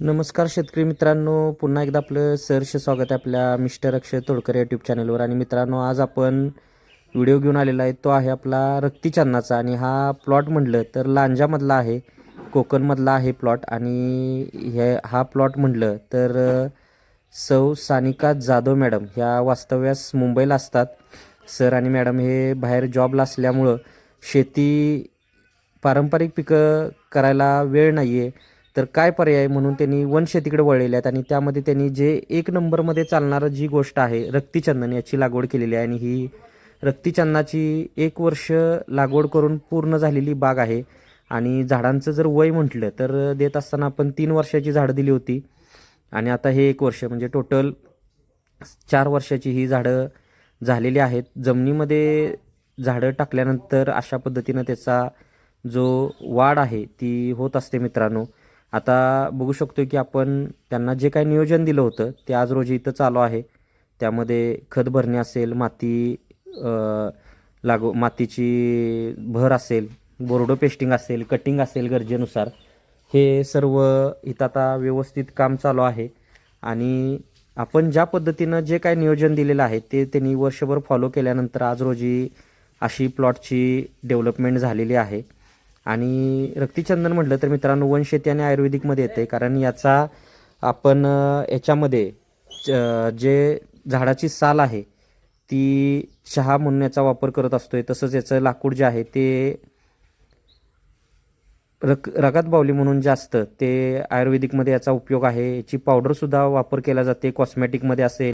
नमस्कार शेतकरी मित्रांनो पुन्हा एकदा आपलं सहर्ष स्वागत आहे आपल्या मिस्टर अक्षय तोडकर यूट्यूब चॅनलवर आणि मित्रांनो आज आपण व्हिडिओ घेऊन आलेला आहे. तो आहे आपला रक्तीचन्नाचा आणि हा प्लॉट म्हटलं तर लांजामधला आहे कोकणमधला आहे प्लॉट आणि हे हा प्लॉट म्हटलं तर सौ सानिका जाधव मॅडम ह्या वास्तव्यास मुंबईला असतात. सर आणि मॅडम हे बाहेर जॉबला असल्यामुळं शेती पारंपरिक पिकं करायला वेळ नाही आहे तर काय पर्याय म्हणून त्यांनी वनशेतीकडे वळलेले आहेत आणि त्यामध्ये त्यांनी जे एक नंबरमध्ये चालणारं जी गोष्ट आहे रक्तीचंदन याची लागवड केलेली आहे आणि ही रक्तीचंदनाची एक वर्ष लागवड करून पूर्ण झालेली बाग आहे. आणि झाडांचं जर वय म्हटलं तर देत असताना आपण तीन वर्षाची झाडं दिली होती. आणि आता हे एक वर्ष म्हणजे टोटल चार वर्षाची ही झाडं झालेली आहेत. जमिनीमध्ये झाडं टाकल्यानंतर अशा पद्धतीनं त्याचा जो वाढ आहे ती होत असते मित्रांनो. आता बघू शकतो की आपण त्यांना जे काही नियोजन दिलं होतं ते आज रोजी इथं चालू आहे. त्यामध्ये खत भरणे असेल माती लागू मातीची भर असेल बोर्डो पेस्टिंग असेल कटिंग असेल गरजेनुसार. हे सर्व इथं आता व्यवस्थित काम चालू आहे. आणि आपण ज्या पद्धतीनं जे काय नियोजन दिलेलं आहे ते त्यांनी वर्षभर फॉलो केल्यानंतर आज रोजी अशी प्लॉटची डेव्हलपमेंट झालेली आहे. आणि रक्तीचंदन म्हटलं तर मित्रांनो वनशेती आणि आयुर्वेदिकमध्ये येते कारण याचा आपण याच्यामध्ये च- जे झाडाची साल आहे ती चहा म्हणून याचा वापर करत असतोय. तसंच याचं लाकूड जे आहे ते रक रगात बावली म्हणून जे असतं ते आयुर्वेदिकमध्ये याचा उपयोग आहे. याची पावडरसुद्धा वापर केला जाते कॉस्मॅटिकमध्ये असेल.